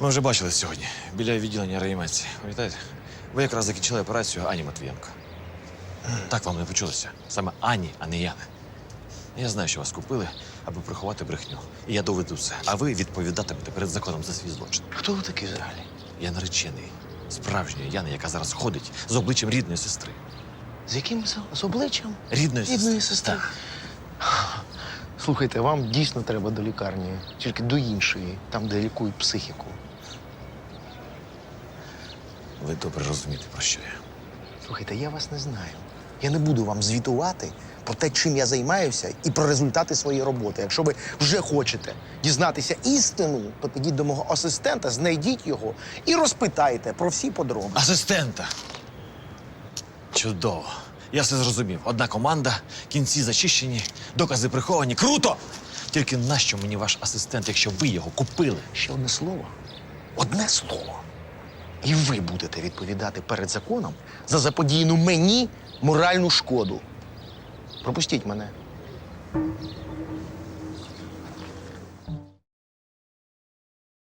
Ми вже бачились сьогодні біля відділення реанімації. Пам'ятаєте? Ви якраз закінчили операцію Ані Матвієнко. Так вам не почулося. Саме Ані, а не Яни. Я знаю, що вас купили, аби приховати брехню. І я доведу це. А ви відповідатимете перед законом за свій злочин. Хто ви такий взагалі? Я наречений справжньої Яни, яка зараз ходить з обличчям рідної сестри. З яким з, з обличчям? Рідної сестри. Рідної сестри. Так. Слухайте, вам дійсно треба до лікарні, тільки до іншої, там, де лікують психіку. Ви добре розумієте, про що я. Слухайте, я вас не знаю. Я не буду вам звітувати про те, чим я займаюся, і про результати своєї роботи. Якщо ви вже хочете дізнатися істину, то підіть до мого асистента, знайдіть його і розпитайте про всі подробиці. Асистента. Чудово. Я все зрозумів. Одна команда, кінці зачищені, докази приховані. Круто! Тільки нащо мені ваш асистент, якщо ви його купили? Ще одне слово. Одне слово. І ви будете відповідати перед законом за заподіяну мені моральну шкоду. Пропустіть мене.